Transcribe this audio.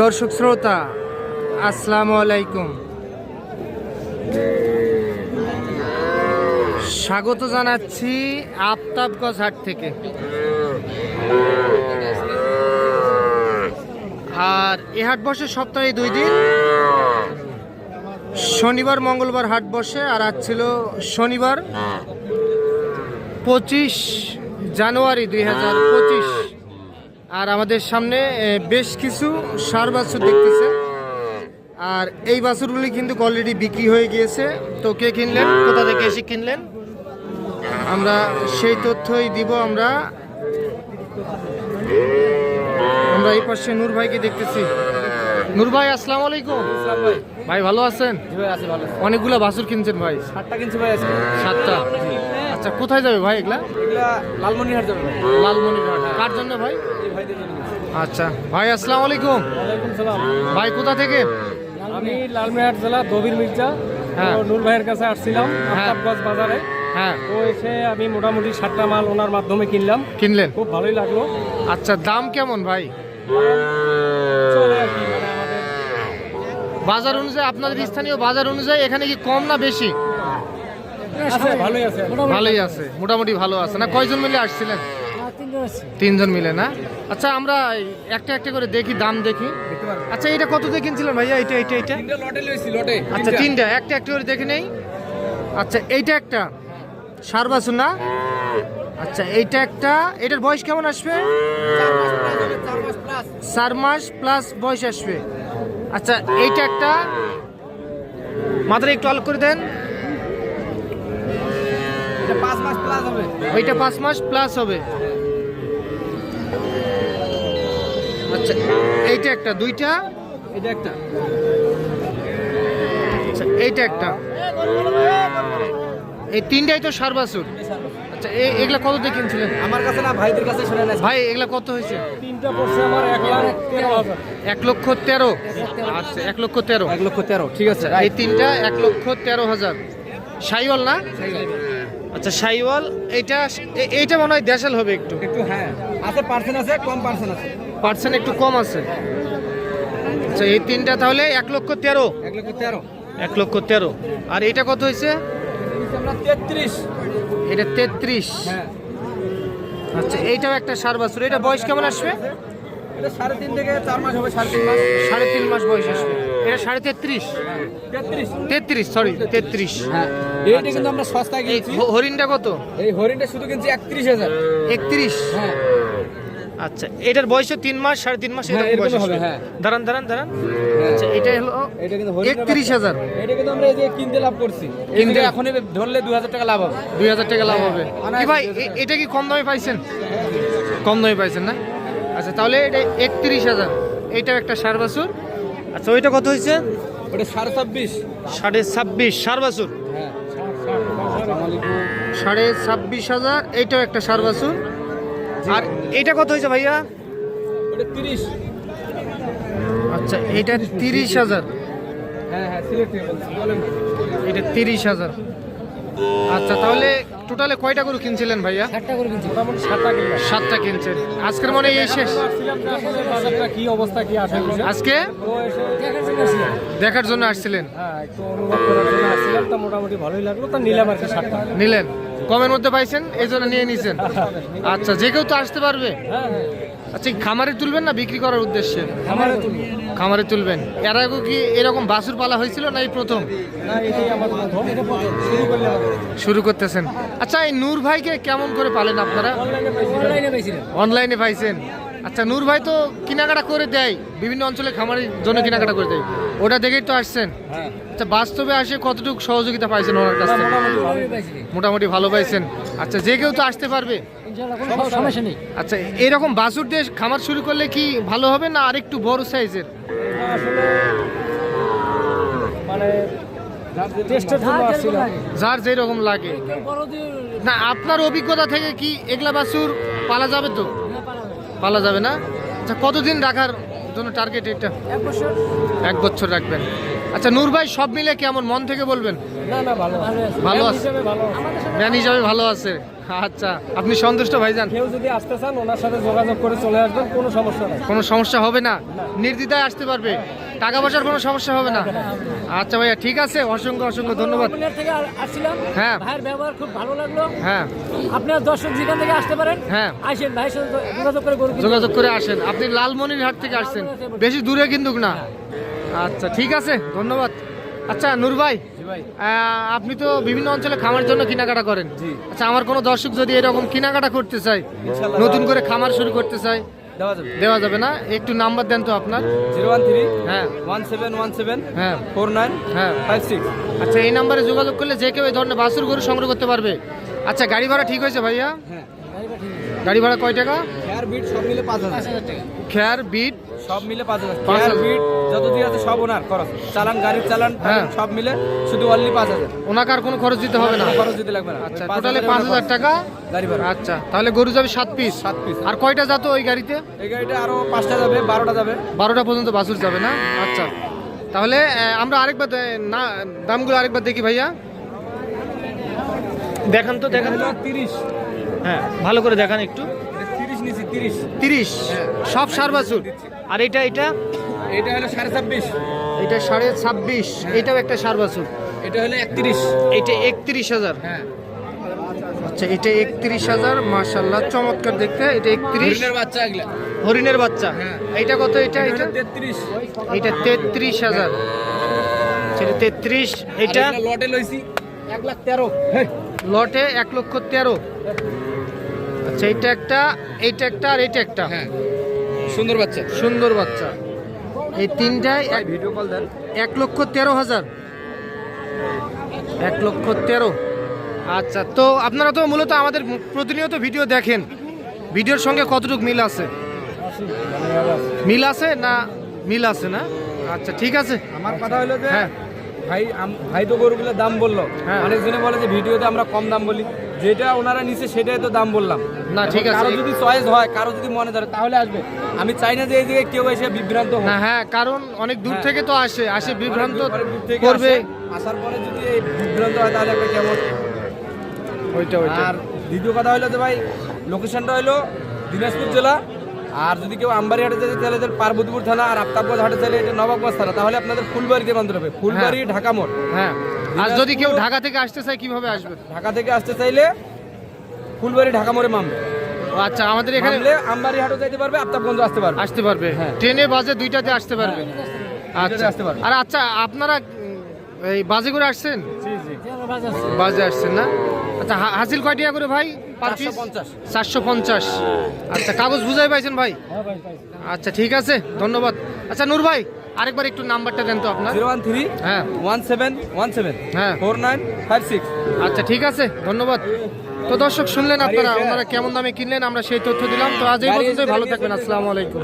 দর্শক শ্রোতা, আসসালামু আলাইকুম। স্বাগত জানাচ্ছি আফতাবগঞ্জ হাট থেকে। আর এ হাট বসে সপ্তাহে দুই দিন। শনিবার, মঙ্গলবার হাট বসে, আর আজ ছিল শনিবার পঁচিশ জানুয়ারি দুই হাজার পঁচিশ। আর আমাদের সামনে বেশ কিছু সার বাছুর দেখতেছে। আর এই বাছুরগুলি কিন্তু অলরেডি বিক্রি হয়ে গিয়েছে। তো কে কিনলেন? কোথা থেকে এসে কিনলেন? আমরা সেই তথ্যই দিব আমরা। আমরা এই পাশে নূর ভাইকে দেখতেছি। নূর ভাই আসসালামু আলাইকুম। ভাই। ভালো আছেন? অনেকগুলো বাছুর কিনছেন ভাই। সাতটা কিনছি ভাই সাতটা। আচ্ছা কোথায় যাবে ভাই এগুলা? লালমনিরহাট যাবে লালমনিরহাট। কার জন্য ভাই। আচ্ছা ভাই আসসালামু আলাইকুম। ভাই কোথা থেকে? আমি লালমনিরহাট জেলা দবির মির্জা। হ্যাঁ। নূর ভাইয়ের কাছে আসছিলাম হ্যাঁ। আফতাবগঞ্জ বাজারে। হ্যাঁ। তো এসে আমি মোটামুটি সাতটা মাল ওনার মাধ্যমে কিনলাম। কিনলেন? খুব ভালোই লাগল। আচ্ছা দাম কেমন ভাই? মানে বাজার অনুযায়ী আপনাদের স্থানীয় বাজার অনুযায়ী এখানে কি কম না বেশি? ভালোই আছে। ভালোই আছে মোটামুটি ভালো আছে। না কয়জন মিলে আসছিলেন? তিনজন মিলে না? আচ্ছা আমরা একটা একটা করে দেখি দাম দেখি। আচ্ছা এটা কত দিয়ে কিনছিলেন ভাইয়া? এটা এটা এটা তিনটা লটে আচ্ছা তিনটা। একটা একটা করে দেখে নেই। আচ্ছা এইটা একটা। সার বাছুর না? আচ্ছা এইটা একটা। এটার বয়স কেমন আসবে? চার মাস প্লাস বয়স আসবে। আচ্ছা এইটা একটা। মাথাটা একটু আলোক করে দেন। এটা পাঁচ মাস প্লাস হবে। ওইটা পাঁচ মাস প্লাস হবে। আচ্ছা এইটা একটা দুইটা? এটা একটা। আচ্ছা এইটা একটা। এই তিনটাই তো সার বাছুর আচ্ছা এগুলা কত দিয়ে কিনছিলেন? আমার কাছে না ভাইদের কাছে শুনে না। ভাই এগুলা কত হয়েছে? তিনটা পড়ছে আমার এক লাখ তেরো হাজার। এক লক্ষ তেরো? আচ্ছা এক লক্ষ তেরো। এক লক্ষ তেরো ঠিক আছে এই তিনটা এক লক্ষ তেরো হাজার। সাইওয়াল না? আচ্ছা সাইওয়াল এইটা এ- এইটা মনে হয় দেশাল হবে একটু। একটু হ্যাঁ। আছে পার্সেন্ট আছে কম পার্সেন্ট আছে। পার্সেন্ট একটু কম আছে। আচ্ছা এই তিনটা তাহলে এক লক্ষ তেরো। এক লক্ষ তেরো। এক লক্ষ তেরো। আর এইটা কত হয়েছে? তেত্রিশ। এটা তেত্রিশ। হ্যাঁ। আচ্ছা এইটাও একটা সার বাছুর। এটা বয়স কেমন আসবে? সাড়ে তিন থেকে চার মাস হবে সাড়ে তিন মাস। সাড়ে তিন মাস বয়স আসবে। এটা সাড়ে তেত্রিশ। তেত্রিশ। সরি তেত্রিশ। হ্যাঁ এইটা কিন্তু আমরা সস্তায় এই কিনছি। হরিণটা কত? এই হরিণটা শুধু কিনছি একত্রিশ হাজার। একত্রিশ? হ্যাঁ। আচ্ছা এটার বয়সও তিন মাস সাড়ে তিন মাস হ্যাঁ, এরকম বয়স হবে, হ্যাঁ। দাঁড়ান দাঁড়ান দাঁড়ান। আচ্ছা এটা হলো এটা কিন্তু একত্রিশ হাজার। এটা কিন্তু আমরা এই যে কিনতে লাভ করছি। কিনতে- এখন ধরলে দু হাজার টাকা লাভ হবে। দুই হাজার টাকা লাভ হবে। কি ভাই এটা কি কম দামে পাইছেন? কম দামে পাইছেন না? আচ্ছা তাহলে এটা একত্রিশ হাজার। এইটাও একটা সার বাছুর। আচ্ছা ওইটা কত হয়েছে? ওটা সাড়ে ছাব্বিশ। সাড়ে ছাব্বিশ সার বাছুর হ্যাঁ সাড়ে ছাব্বিশ হাজার। এইটাও একটা সার বাছুর আর এইটা কত হয়েছে ভাইয়া? ওটা তিরিশ। আচ্ছা এইটা তিরিশ হাজার। হ্যাঁ হ্যাঁ এটা তিরিশ হাজার। আচ্ছা তাহলে টোটালে কয়টা গরু কিনছিলেন ভাইয়া? ষাটটা গরু কিনছি মোটামুটি ষাটটা কিনলাম। সাতটা কিনছেন। আজকের মনে এই শেষ। বাজারটা কি অবস্থা কি আসে আজকে? দেখার জন্য আসছিলেন। হ্যাঁ একটু অনুভব করার জন্য আসছিলাম তা মোটামুটি ভালোই লাগল তা নিলাম আর কি ষাটটা নিলেন। কমের মধ্যে পাইছেন এই জন্য নিয়ে নিছেন। আচ্ছা যে কেউ তো আসতে পারবে। হ্যাঁ হ্যাঁ। আচ্ছা খামারে তুলবেন না বিক্রি করার উদ্দেশ্যে? খামারে তুলবেন। এর আগে কি এরকম বাসুর পালা হয়েছিল না এই প্রথম? শুরু করতেছেন। আচ্ছা এই নূর ভাইকে কেমন করে পালেন আপনারা? অনলাইনে পাইছেন। আচ্ছা নূর ভাই তো কেনাকাটা করে দেয় বিভিন্ন অঞ্চলে খামারের জন্য কেনাকাটা করে দেয়। ওটা দেখেই তো আসছেন। হ্যাঁ। আচ্ছা বাস্তবে আসে কতটুকু সহযোগিতা পাইছেন ওনার কাছ থেকে? মোটামুটি ভালো পাইছেন। আচ্ছা যে কেউ তো আসতে পারবে। সমস্যা নেই। আচ্ছা এরকম বাছুর দিয়ে খামার শুরু করলে কি ভালো হবে না আরেকটু বড় সাইজের? মানে যার যেরকম লাগে। না আপনার অভিজ্ঞতা থেকে কি এগলা বাছুর পালা যাবে তো? পালা যাবে না? আচ্ছা কতদিন রাখার জন্য টার্গেট এটা? এক বছর। এক বছর রাখবেন। আচ্ছা নূর ভাই সব মিলে কেমন? মন থেকে বলবেন। না না ভালো ভালো আছে। ম্যান হিসাবে ভালো আছে। আচ্ছা আপনি সন্তুষ্ট ভাইজান? কেউ যদি আসতে চান ওনার সাথে যোগাযোগ করে চলে আসবেন কোনো সমস্যা নাই। কোনো সমস্যা হবে না? নির্দ্বিধায় আসতে পারবে। টাকা পয়সার কোনো সমস্যা হবে না? আচ্ছা ভাইয়া ঠিক আছে। অসংখ্য অসংখ্য ধন্যবাদ। থেকে আসছিলাম। হ্যাঁ। ভাইয়ের ব্যবহার খুব ভালো লাগল। হ্যাঁ। আপনার দর্শক যেখান থেকে আসতে পারেন হ্যাঁ। আসেন ভাইয়ের সাথে যোগাযোগ করে যোগাযোগ করে আসেন। আপনি লালমনিরহাট থেকে আসছেন। বেশি দূরে কিন্তু না। আচ্ছা ঠিক আছে। ধন্যবাদ। আচ্ছা নূর ভাই আপনি তো বিভিন্ন অঞ্চলে খামার জন্য কেনাকাটা করেন। আচ্ছা আমার কোনো দর্শক যদি এরকম কেনাকাটা করতে চায় নতুন করে খামার শুরু করতে চায় দেওয়া যাবে। না? একটু নাম্বার দেন তো আপনার। জিরো ওয়ান থ্রি হ্যাঁ। ওয়ান সেভেন ওয়ান সেভেন হ্যাঁ। ফোর নাইন হ্যাঁ। Five six. আচ্ছা এই নাম্বারে যোগাযোগ করলে যে কেউ এই ধরনের বাসুর গরু সংগ্রহ করতে পারবে। আচ্ছা গাড়ি ভাড়া ঠিক হয়েছে ভাইয়া? হ্যাঁ। গাড়ি ভাড়া কয় টাকা? হেয়ার বিট সব মিলে পাঁচ হাজার। খেয়ার বিট সব মিলে পাঁচ হাজার। হাজার। বিট যত দিয়ে আছে সব ওনার খরচ। চালান গাড়ির চালান হ্যাঁ। সব মিলে শুধু অনলি পাঁচ হাজার। ওনাকে আর কোনো খরচ দিতে হবে না? খরচ দিতে লাগবে না। আচ্ছা টোটালে পাঁচ হাজার টাকা? গাড়ি ভাড়া। আচ্ছা তাহলে গরু যাবে সাত পিস সাত পিস আর কয়টা যাতো ওই গাড়িতে? এই গাড়িটা আরও পাঁচটা যাবে বারোটা যাবে। বারোটা পর্যন্ত বাসুর যাবে না? আচ্ছা তাহলে আমরা আরেকবার না দামগুলো আরেকবার দেখি ভাইয়া। দেখান তো দেখান তো। তিরিশ। হ্যাঁ ভালো করে দেখান একটু। তিরিশ। সব সার বাছুর? আর এটা এটা? এটা হলো সাড়ে ছাব্বিশ। এটা সাড়ে ছাব্বিশ। এটাও একটা সার বাছুর? এটা হলো একত্রিশ। এটা একত্রিশ হাজার? হ্যাঁ। আচ্ছা এটা একত্রিশ হাজার মার্শাল্লাহ চমৎকার দেখতে। এটা একত্রিশ। হরিণের বাচ্চা এগুলা। হরিণের বাচ্চা? হ্যাঁ। এটা কত এটা এটা তেত্রিশ। এটা তেত্রিশ হাজার। সেটা তেত্রিশ। এটা? লটে লইছি এক লাখ তেরো। লটে এক লক্ষ তেরো। আচ্ছা এইটা একটা এইটা একটা আর এইটা একটা? হ্যাঁ সুন্দর বাচ্চা। সুন্দর বাচ্চা। এই তিনটায় এক ভিডিও কল দেন। এক লক্ষ তেরো হাজার। এক লক্ষ তেরো। আচ্ছা তো আপনারা তো মূলত আমাদের প্রতিনিয়ত ভিডিও দেখেন। ভিডিওর সঙ্গে কতটুকু মিল আছে? মিল আছে না মিল আছে না? আচ্ছা ঠিক আছে। আমার কথা হলো যে হ্যাঁ। ভাই আম- ভাই তো গরুগুলোর দাম বলল। হ্যাঁ। অনেকজনে বলে যে ভিডিওতে আমরা কম দাম বলি। যেটা ওনারা নিচে সেটাই তো দাম বললাম। না, ঠিক আছে। কারও যদি চয়েস হয় কারও যদি মনে ধরে তাহলে আসবে। আমি চাই না যে এই দিকে কেউ এসে বিভ্রান্ত না হ্যাঁ কারণ অনেক দূর হ্যাঁ। থেকে তো আসে আসে বিভ্রান্ত দূর থেকে করবে। আসার পরে যদি এই বিভ্রান্ত হয় তাহলে একটা কেমন? ওইটা ওইটা। আর দ্বিতীয় কথা হলো যে ভাই লোকেশনটা হলো দিনাজপুর জেলা। আর যদি কেউ আমবাড়ি হাটে যেতে তাহলে পার্বতীপুর থানা আর আফতাবগঞ্জ হাটে চাইলে এটা নবাবগঞ্জ থানা। তাহলে আপনাদের ফুলবাড়িতে বান্ধতে হবে। ফুলবাড়ি ঢাকা মোড়। হ্যাঁ। আর যদি কেউ ঢাকা থেকে আসতে চায় কীভাবে আসবে? ঢাকা থেকে আসতে চাইলে ফুলবাড়ি ঢাকা মোড়ে ও আচ্ছা আমাদের এখানে আমবাড়ি হাটও যাইতে পারবে আফতাবগঞ্জ আসতে পারবে। আসতে পারবে। হ্যাঁ। ট্রেনে বাজে দুইটাতে আসতে পারবে। আচ্ছা। আসতে পারবে। আর আচ্ছা আপনারা এই বাজে করে আসছেন? জি জি। বাজে আসছেন না? আচ্ছা হাসিল কয় টাকা করে ভাই? পার পিস 450 চারশো পঞ্চাশ। আচ্ছা কাগজ বুঝাই পাইছেন ভাই? আচ্ছা ঠিক আছে ধন্যবাদ। আচ্ছা নূর ভাই আরেকবার একটু নাম্বারটা দেন তো আপনার। জিরো ওয়ান থ্রি হ্যাঁ। ওয়ান সেভেন ওয়ান সেভেন হ্যাঁ। Four nine five six. আচ্ছা ঠিক আছে ধন্যবাদ। তো দর্শক শুনলেন আপনারা ওনারা কেমন দামে কিনলেন আমরা সেই তথ্য দিলাম। তো আজ এই পর্যন্তই ভালো থাকবেন আসসালামু আলাইকুম।